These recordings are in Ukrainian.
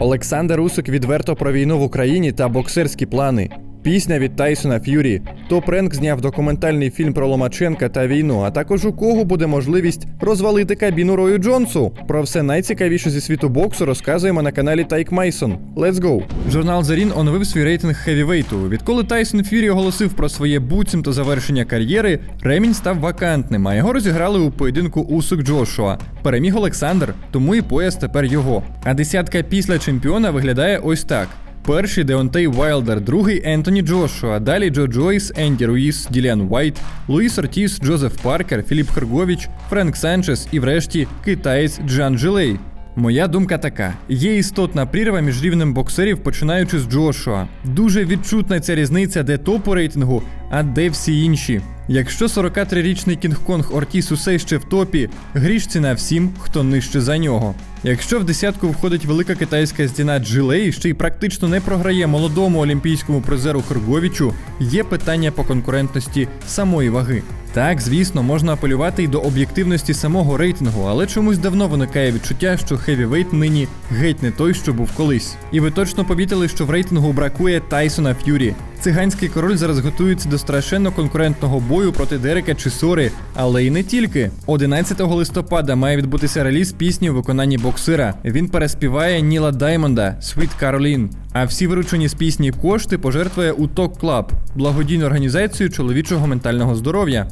Олександр Усик відверто про війну в Україні та боксерські плани. Пісня від Тайсона Ф'юрі. Топ Ренк зняв документальний фільм про Ломаченка та війну, а також у кого буде можливість розвалити кабіну Рою Джонсу. Про все найцікавіше зі світу боксу розказуємо на каналі Тайк Майсон. Let's go! Журнал Ring оновив свій рейтинг хевівейту. Відколи Тайсон Ф'юрі оголосив про своє буцімто завершення кар'єри, ремінь став вакантним, а його розіграли у поєдинку Усик Джошуа. Переміг Олександр, тому і пояс тепер його. А десятка після чемпіона виглядає ось так. Перший Деонтей Вайлдер, другий Ентоні Джошуа, далі Джо Джойс, Енді Руїс, Діліан Уайт, Луїс Ортіс, Джозеф Паркер, Філіп Харгович, Френк Санчес і врешті китаєць Джан Джилей. Моя думка така: є істотна прірва між рівнем боксерів, починаючи з Джошуа. Дуже відчутна ця різниця, де топ у рейтингу, а де всі інші. Якщо 43-річний Кінг-Конг Ортіс усе ще в топі, гріш ціна всім, хто нижче за нього. Якщо в десятку входить велика китайська стіна Джилей, ще й практично не програє молодому олімпійському призеру Херговічу, є питання по конкурентності самої ваги. Так, звісно, можна апелювати й до об'єктивності самого рейтингу, але чомусь давно виникає відчуття, що хевівейт нині геть не той, що був колись. І ви точно помітили, що в рейтингу бракує Тайсона Ф'юрі. Циганський король зараз готується до страшенно конкурентного бою проти Дерека Чисори, але й не тільки. 11 листопада має відбутися реліз пісні у виконанні боксера. Він переспіває Ніла Даймонда Sweet Caroline. А всі виручені з пісні кошти пожертвує у Ток Клаб, благодійну організацію чоловічого ментального здоров'я.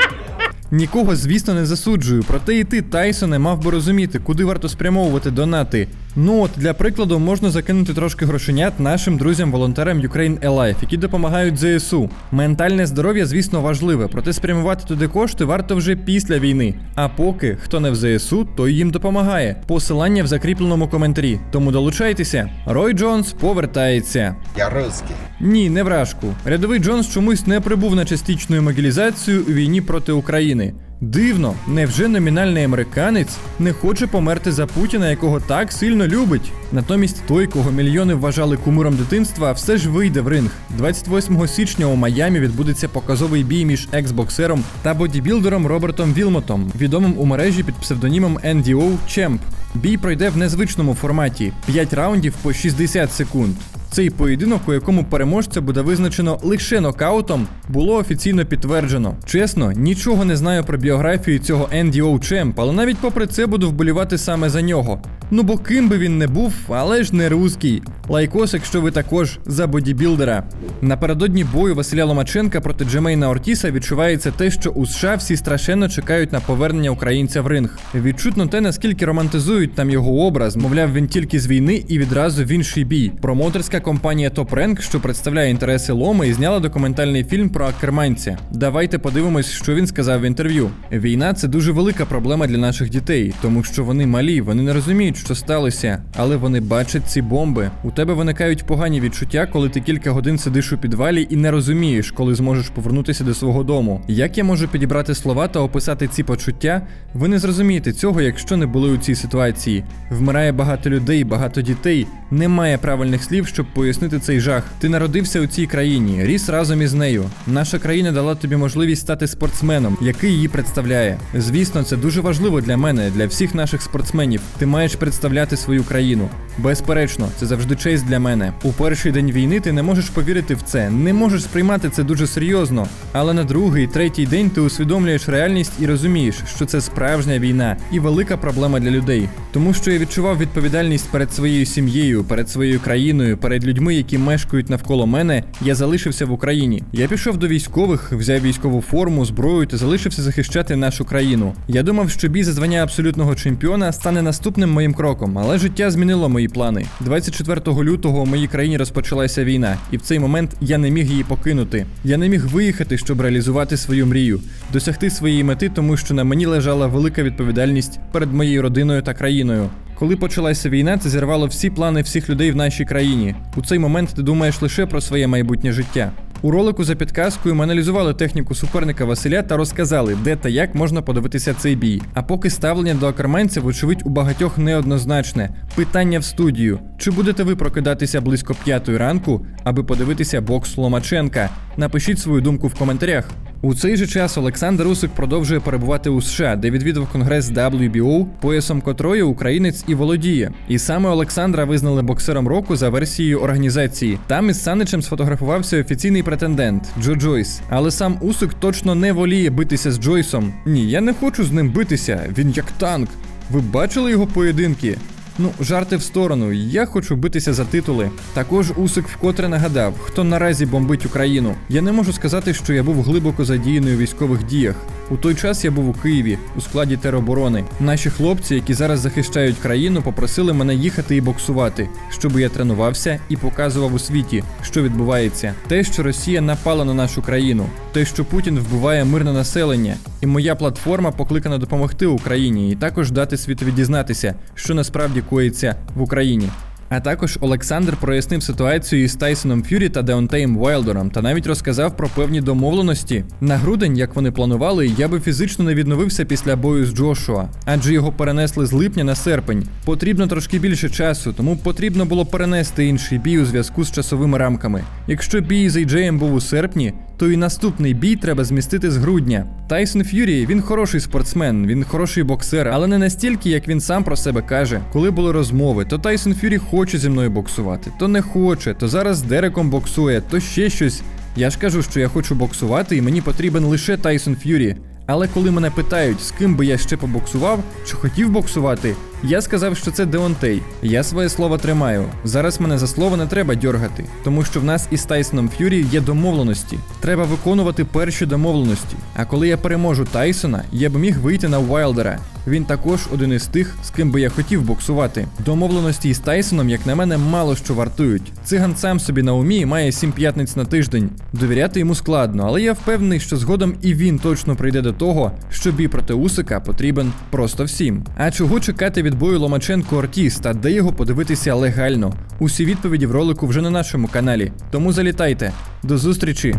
Нікого, звісно, не засуджую, проте і ти, Тайсоне, мав би розуміти, куди варто спрямовувати донати. Ну от, для прикладу, можна закинути трошки грошенят нашим друзям-волонтерам Ukraine Alive, які допомагають ЗСУ. Ментальне здоров'я, звісно, важливе, проте спрямувати туди кошти варто вже після війни. А поки хто не в ЗСУ, той їм допомагає. Посилання в закріпленому коментарі. Тому долучайтеся. Рой Джонс повертається. Я русский. Ні, не вражку. Рядовий Джонс чомусь не прибув на частичну мобілізацію у війні проти України. Дивно, невже номінальний американець не хоче померти за Путіна, якого так сильно любить? Натомість той, кого мільйони вважали кумиром дитинства, все ж вийде в ринг. 28 січня у Майамі відбудеться показовий бій між екс-боксером та бодібілдером Робертом Вілмотом, відомим у мережі під псевдонімом NDO Champ. Бій пройде в незвичному форматі 5 раундів по 60 секунд. Цей поєдинок, у якому переможця буде визначено лише нокаутом, було офіційно підтверджено. Чесно, нічого не знаю про біографію цього NDO Champ, але навіть попри це буду вболівати саме за нього. Ну бо ким би він не був, але ж не русський. Лайкос, якщо ви також за бодібілдера. Напередодні бою Василя Ломаченка проти Джемейна Ортіса відчувається те, що у США всі страшенно чекають на повернення українця в ринг. Відчутно те, наскільки романтизують там його образ, мовляв, він тільки з війни і відразу в інший бій. Промоторська компанія Top Rank, що представляє інтереси Ломи, зняла документальний фільм про акерманця. Давайте подивимось, що він сказав в інтерв'ю. Війна це дуже велика проблема для наших дітей, тому що вони малі, вони не розуміють, що сталося, але вони бачать ці бомби. У тебе виникають погані відчуття, коли ти кілька годин сидиш у підвалі і не розумієш, коли зможеш повернутися до свого дому. Як я можу підібрати слова та описати ці почуття? Ви не зрозумієте цього, якщо не були у цій ситуації. Вмирає багато людей, багато дітей. Немає правильних слів, щоб пояснити цей жах. Ти народився у цій країні, ріс разом із нею. Наша країна дала тобі можливість стати спортсменом, який її представляє. Звісно, це дуже важливо для мене, для всіх наших спортсменів. Ти маєш представляти свою країну. Безперечно, це завжди честь для мене. У перший день війни ти не можеш повірити в це, не можеш сприймати це дуже серйозно. Але на другий, третій день ти усвідомлюєш реальність і розумієш, що це справжня війна і велика проблема для людей. Тому що я відчував відповідальність перед своєю сім'єю, перед своєю країною, перед людьми, які мешкають навколо мене. Я залишився в Україні. Я пішов до військових, взяв військову форму, зброю та залишився захищати нашу країну. Я думав, що бій за звання абсолютного чемпіона стане наступним моїм кроком, але життя змінило мої плани. 24 лютого у моїй країні розпочалася війна, і в цей момент я не міг її покинути. Я не міг виїхати, щоб реалізувати свою мрію, досягти своєї мети, тому що на мені лежала велика відповідальність перед моєю родиною та країною. Коли почалася війна, це зірвало всі плани всіх людей в нашій країні. У цей момент ти думаєш лише про своє майбутнє життя. У ролику за підказкою ми аналізували техніку суперника Василя та розказали, де та як можна подивитися цей бій. А поки ставлення до акерманця, вочевидь, у багатьох неоднозначне. Питання в студію: чи будете ви прокидатися близько п'ятої ранку, аби подивитися бокс Ломаченка? Напишіть свою думку в коментарях. У цей же час Олександр Усик продовжує перебувати у США, де відвідав конгрес WBO, поясом котрої українець і володіє. І саме Олександра визнали боксером року за версією організації. Там із Саничем сфотографувався офіційний претендент Джо Джойс. Але сам Усик точно не воліє битися з Джойсом. Ні, я не хочу з ним битися. Він як танк. Ви бачили його поєдинки? Ну, жарти в сторону, я хочу битися за титули. Також Усик вкотре нагадав, хто наразі бомбить Україну. Я не можу сказати, що я був глибоко задіяний у військових діях. У той час я був у Києві у складі тероборони. Наші хлопці, які зараз захищають країну, попросили мене їхати і боксувати, щоб я тренувався і показував у світі, що відбувається. Те, що Росія напала на нашу країну, те, що Путін вбиває мирне населення, і моя платформа покликана допомогти Україні і також дати світові дізнатися, що насправді коїться в Україні. А також Олександр прояснив ситуацію із Тайсоном Ф'юрі та Деонтеєм Уайлдером та навіть розказав про певні домовленості. На грудень, як вони планували, я би фізично не відновився після бою з Джошуа, адже його перенесли з липня на серпень. Потрібно трошки більше часу, тому потрібно було перенести інший бій у зв'язку з часовими рамками. Якщо бій з AJ був у серпні, то і наступний бій треба змістити з грудня. Тайсон Ф'юрі він хороший спортсмен, він хороший боксер, але не настільки, як він сам про себе каже. Коли були розмови, то Тайсон Ф'юрі хоче зі мною боксувати, то не хоче, то зараз з Дереком боксує, то ще щось. Я ж кажу, що я хочу боксувати, і мені потрібен лише Тайсон Ф'юрі. Але коли мене питають, з ким би я ще побоксував, чи хотів боксувати, я сказав, що це Деонтей. Я своє слово тримаю. Зараз мене за слово не треба дьоргати, тому що в нас із Тайсоном Ф'юрі є домовленості. Треба виконувати перші домовленості. А коли я переможу Тайсона, я б міг вийти на Уайлдера. Він також один із тих, з ким би я хотів боксувати. Домовленості із Тайсоном, як на мене, мало що вартують. Циган сам собі на умі має сім п'ятниць на тиждень. Довіряти йому складно, але я впевнений, що згодом і він точно прийде до того, що бій проти Усика потрібен просто всім. А чого чекати від бою Ломаченко Ортіс та де його подивитися легально? Усі відповіді в ролику вже на нашому каналі. Тому залітайте. До зустрічі!